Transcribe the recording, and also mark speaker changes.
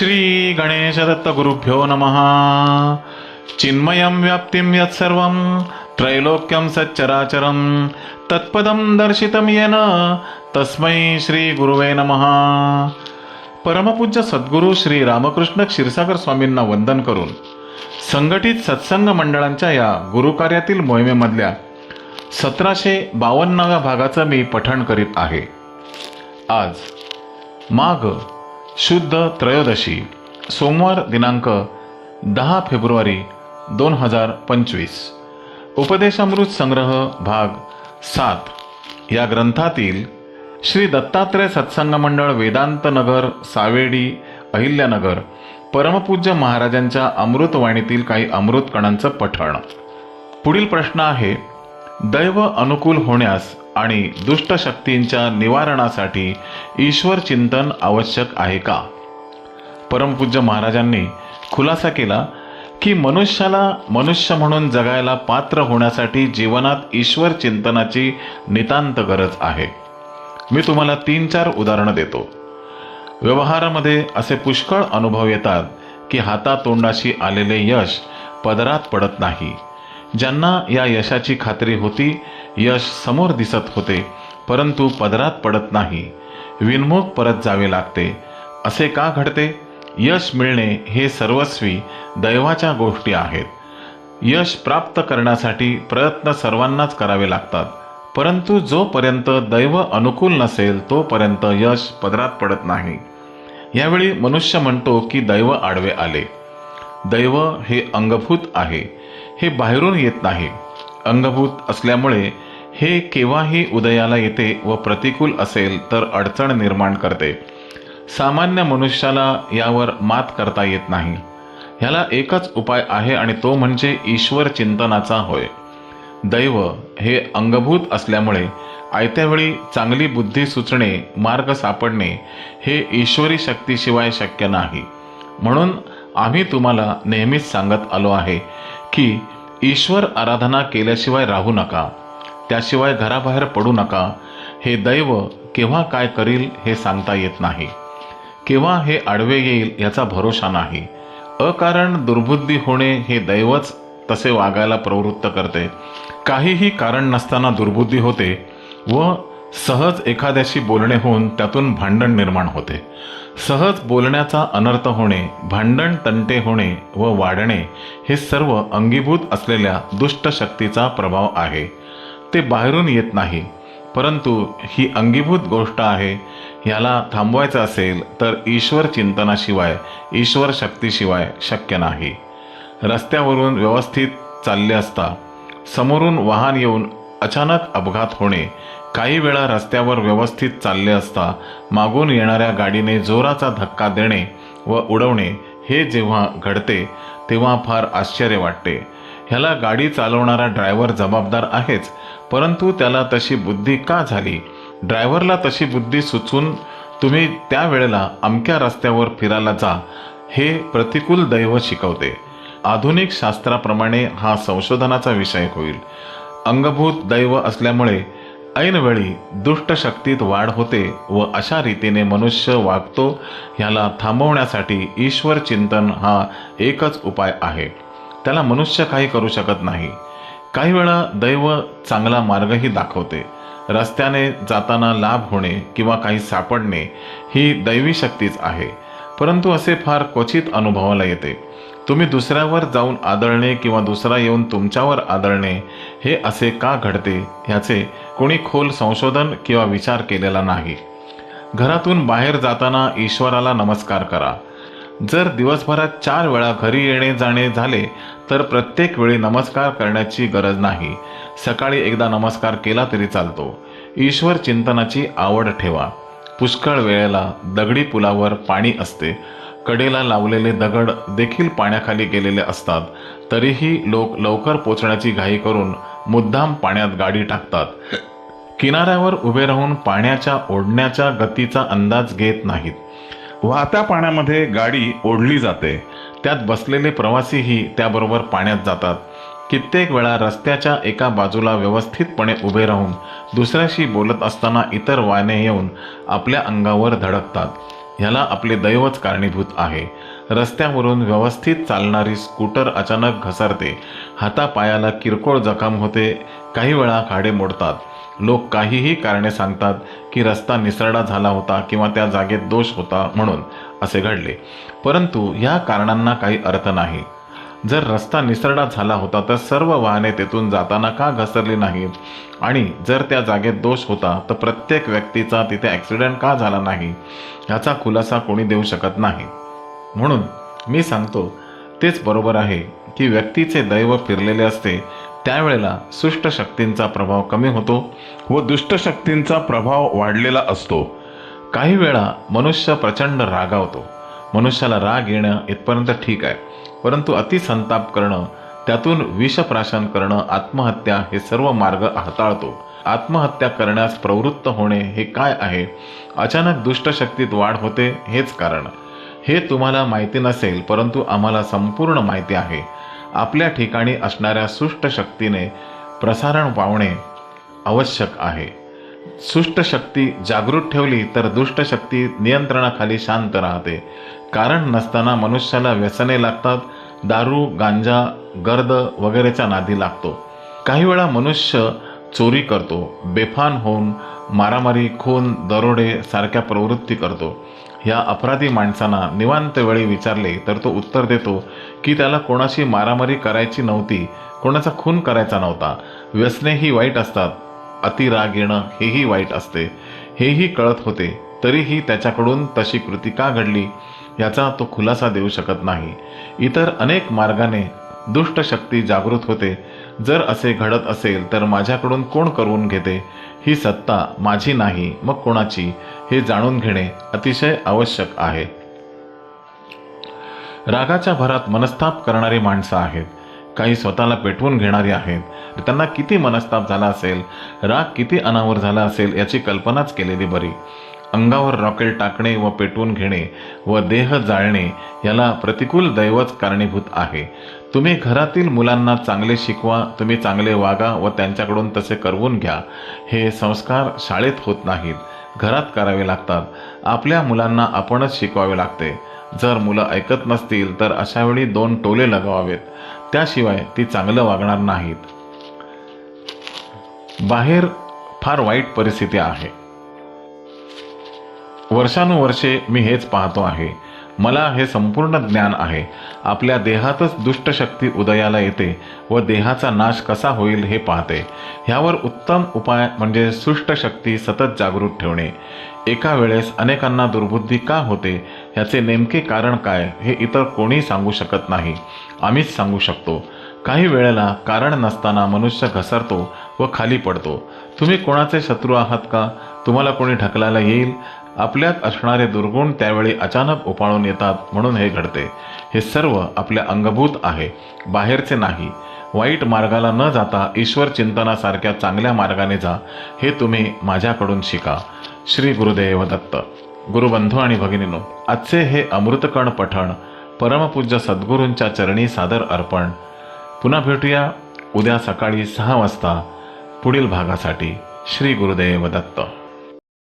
Speaker 1: श्री गणेशदत्त गुरुभ्यो नमः। चिन्मयं व्याप्तिं यत्सर्वं त्रैलोक्यं सच्चराचरं तत्पदं दर्शितं येन तस्मै श्री गुरुवे नमः। परमपूज्य सद्गुरू श्री रामकृष्ण क्षीरसागर स्वामींना वंदन करून संघटित सत्संग मंडळांच्या या गुरुकार्यातील मोहिमेमधल्या सतराशे बावन्नाव्या भागाचं मी पठण करीत आहे. आज माघ शुद्ध त्रयोदशी सोमवार दिनांक दहा फेब्रुवारी दोन हजार पंचवीस. उपदेशामृत संग्रह भाग सात. या ग्रंथातील श्री दत्तात्रय सत्संग मंडळ वेदांत नगर सावेडी अहिल्यानगर परमपूज्य महाराजांच्या अमृतवाणीतील काही अमृत कणांचं पठण. पुढील प्रश्न आहे दैव अनुकूल होण्यास आणि दुष्ट शक्तींच्या निवारणासाठी ईश्वर चिंतन आवश्यक आहे का? परमपूज्य महाराजांनी खुलासा केला की मनुष्याला मनुष्य म्हणून जगायला पात्र होण्यासाठी जीवनात ईश्वर चिंतनाची नितांत गरज आहे. मी तुम्हाला तीन चार उदाहरणं देतो. व्यवहारामध्ये असे पुष्कळ अनुभव येतात की हातातोंडाशी आलेले यश पदरात पडत नाही. ज्यांना या यशाची खात्री होती यश समोर दिसत होते परंतु पदरात पडत नाही. विनमुख परत जावे लागते. असे का घडते? यश मिळणे हे सर्वस्वी दैवाच्या गोष्टी आहेत. यश प्राप्त करण्यासाठी प्रयत्न सर्वांनाच करावे लागतात. परंतु जोपर्यंत दैव अनुकूल नसेल तोपर्यंत यश पदरात पडत नाही. यावेळी मनुष्य म्हणतो की दैव आडवे आले. दैव हे अंगभूत आहे. हे बाहेरून येत नाही. अंगभूत असल्यामुळे हे केव्हाही उदयाला येते व प्रतिकूल असेल तर अडचण निर्माण करते. सामान्य मनुष्याला यावर मात करता येत नाही. ह्याला एकच उपाय आहे आणि तो म्हणजे ईश्वर चिंतनाचा होय. दैव हे अंगभूत असल्यामुळे आयत्यावेळी चांगली बुद्धी सुचणे मार्ग सापडणे हे ईश्वरी शक्तीशिवाय शक्य नाही. म्हणून आम्ही तुम्हाला नेहमीच सांगत आलो आहे की ईश्वर आराधना केल्याशिवाय राहू नका. त्याशिवाय घराबाहेर पडू नका. हे दैव केव्हा काय करील हे सांगता येत नाही. केव्हा हे आडवे येईल याचा भरोसा नाही. अकारण दुर्बुद्धी होणे हे दैवच तसे वागायला प्रवृत्त करते. काहीही कारण नसताना दुर्बुद्धी होते व सहज एखाद्याशी बोलणे होऊन त्यातून भांडण निर्माण होते. सहज बोलण्याचा अनर्थ होणे भांडण तंटे होणे व वाढणे हे सर्व अंगीभूत असलेल्या दुष्ट शक्तीचा प्रभाव आहे. ते बाहेरून येत नाही परंतु ही अंगीभूत गोष्ट आहे. ह्याला थांबवायचं असेल तर ईश्वर चिंतनाशिवाय ईश्वर शक्तीशिवाय शक्य नाही. रस्त्यावरून व्यवस्थित चालले असता समोरून वाहन येऊन अचानक अपघात होणे काही वेळा रस्त्यावर व्यवस्थित चालले असता मागून येणाऱ्या गाडीने जोराचा धक्का देणे व उडवणे हे जेव्हा घडते तेव्हा फार आश्चर्य वाटते. ह्याला गाडी चालवणारा ड्रायव्हर जबाबदार आहेच परंतु त्याला तशी बुद्धी का झाली? ड्रायव्हरला तशी बुद्धी सुचून तुम्ही त्या वेळेला अमक्या रस्त्यावर फिरायला जा हे प्रतिकूल दैव शिकवते. आधुनिक शास्त्राप्रमाणे हा संशोधनाचा विषय होईल. अंगभूत दैव असल्यामुळे ऐनवेळी दुष्टशक्तीत वाढ होते व अशा रीतीने मनुष्य वागतो ह्याला थांबवण्यासाठी ईश्वर चिंतन हा एकच उपाय आहे. त्याला मनुष्य काही करू शकत नाही. काही वेळा दैव चांगला मार्गही दाखवते. रस्त्याने जाताना लाभ होणे किंवा काही सापडणे ही दैवी शक्तीच आहे. परंतु असे फार क्वचित अनुभवाला येते. तुम्ही दुसऱ्यावर जाऊन आदळणे किंवा दुसरा येऊन तुमच्यावर आदळणे हे असे का घडते? ह्याचे कोणी खोल संशोधन किंवा विचार केलेला नाही. घरातून बाहेर जाताना ईश्वराला नमस्कार करा. जर दिवसभरात चार वेळा घरी येणे जाणे झाले तर प्रत्येक वेळी नमस्कार करण्याची गरज नाही. सकाळी एकदा नमस्कार केला तरी चालतो. ईश्वर चिंतनाची आवड ठेवा. पुष्कळ वेळेला दगडी पुलावर पाणी असते. कडेला लावलेले दगड देखील पाण्याखाली गेलेले असतात. तरीही लोक लवकर पोचण्याची घाई करून मुद्दाम पाण्यात गाडी टाकतात. किनाऱ्यावर उभे राहून पाण्याच्या ओढण्याच्या गतीचा अंदाज घेत नाहीत. वाहत्या पाण्यामध्ये गाडी ओढली जाते. त्यात बसलेले प्रवासीही त्याबरोबर पाण्यात जातात. कित्येक वेळा रस्त्याच्या एका बाजूला व्यवस्थितपणे उभे राहून दुसऱ्याशी बोलत असताना इतर वाहने येऊन आपल्या अंगावर धडकतात. ह्याला आपले दैवच कारणीभूत आहे. रस्त्यावरून व्यवस्थित चालणारी स्कूटर अचानक घसरते. हातापायाला किरकोळ जखम होते. काही वेळा खाडे मोडतात. लोक काहीही कारणे सांगतात की रस्ता निसरडा झाला होता किंवा त्या जागेत दोष होता म्हणून असे घडले. परंतु या कारणांना काही अर्थ नाही. जर रस्ता निसरडा झाला होता तर सर्व वाहने तेथून जाताना का घसरली नाहीत? आणि जर त्या जागेत दोष होता तर प्रत्येक व्यक्तीचा तिथे ॲक्सिडेंट का झाला नाही? ह्याचा खुलासा कोणी देऊ शकत नाही. म्हणून मी सांगतो तेच बरोबर आहे की व्यक्तीचे दैव फिरलेले असते त्यावेळेला सुष्ट शक्तींचा प्रभाव कमी होतो व दुष्ट शक्तींचा प्रभाव वाढलेला असतो. काही वेळा मनुष्य प्रचंड रागावतो. मनुष्याला राग येणं इथपर्यंत ठीक आहे. परंतु अतिसंताप करणं त्यातून विषप्राशन करणं आत्महत्या हे सर्व मार्ग हाताळतो. आत्महत्या करण्यास प्रवृत्त होणे हे काय आहे? अचानक दुष्टशक्तीत वाढ होते हेच कारण. हे तुम्हाला माहिती नसेल परंतु आम्हाला संपूर्ण माहिती आहे. आपल्या ठिकाणी असणाऱ्या सुष्ट शक्तीने प्रसारण पावणे आवश्यक आहे. सुष्ट शक्ती जागृत ठेवली तर दुष्ट शक्ती नियंत्रणाखाली शांत राहते. कारण नसताना मनुष्याला व्यसने लागतात दारू गांजा गर्द वगैरेच्या नादी लागतो. काही वेळा मनुष्य चोरी करतो बेफान होऊन मारामारी खून दरोडे सारख्या प्रवृत्ती करतो. ह्या अपराधी माणसांना निवांत वेळी विचारले तर तो उत्तर देतो की त्याला कोणाशी मारामारी करायची नव्हती कोणाचा खून करायचा नव्हता. व्यसनेही वाईट असतात अतिराग येणं हेही वाईट असते. हेही कळत होते तरीही त्याच्याकडून तशी कृती का घडली? याचा तो खुलासा देऊ शकत नाही. इतर अनेक मार्गाने दुष्ट शक्ती जागृत होते. जर असे घडत असेल तर माझ्याकडून कोण करून घेते? ही सत्ता माझी नाही मग कोणाची? हे जाणून घेणे अतिशय आवश्यक आहे. रागाच्या भरात मनस्ताप करणारी माणसं आहेत. काही स्वतःला पेटवून घेणारी आहेत. त्यांना किती मनस्ताप झाला असेल राग किती अनावर झाला असेल याची कल्पनाच केलेली बरी. अंगावर रॉकेल टाकणे व पेटवून घेणे व देह जाळणे याला प्रतिकूल दैवच कारणीभूत आहे. तुम्ही घरातील मुलांना चांगले शिकवा तुम्ही चांगले वागा व त्यांच्याकडून तसे करवून घ्या. हे संस्कार शाळेत होत नाहीत घरात करावे लागतात. आपल्या मुलांना आपणच शिकवावे लागते. जर मुलं ऐकत नसतील तर अशावेळी दोन टोले लगावावेत. त्याशिवाय ती चांगलं वागणार नाहीत. बाहेर फार वाईट परिस्थिती आहे. वर्षानुवर्षे मी हेच पाहतो आहे. मला हे संपूर्ण ज्ञान आहे. आपल्या देहातच दुष्ट शक्ती उदयाला येते व देहाचा नाश कसा होईल हे पाहते. ह्यावर उत्तम उपाय म्हणजे सुष्ट शक्ती सतत जागृत ठेवणे. एका वेळेस अनेकांना दुर्बुद्धी का होते? ह्याचे नेमके कारण काय? हे इतर कोणी सांगू शकत नाही. आम्हीच सांगू शकतो. काही वेळेला कारण नसताना मनुष्य घसरतो व खाली पडतो. तुम्ही कोणाचे शत्रू आहात का? तुम्हाला कोणी ढकलायला येईल? आपल्यात असणारे दुर्गुण त्यावेळी अचानक उपाळून येतात म्हणून हे घडते. हे सर्व आपल्या अंगभूत आहे बाहेरचे नाही. वाईट मार्गाला न जाता ईश्वर चिंतनासारख्या चांगल्या मार्गाने जा हे तुम्ही माझ्याकडून शिका. श्री गुरुदेव दत्त. गुरुबंधू आणि भगिनीनो आजचे हे अमृतकण पठण परमपूज्य सद्गुरूंच्या चरणी सादर अर्पण. पुन्हा भेटूया उद्या सकाळी सहा वाजता पुढील भागासाठी. श्री गुरुदेव दत्त.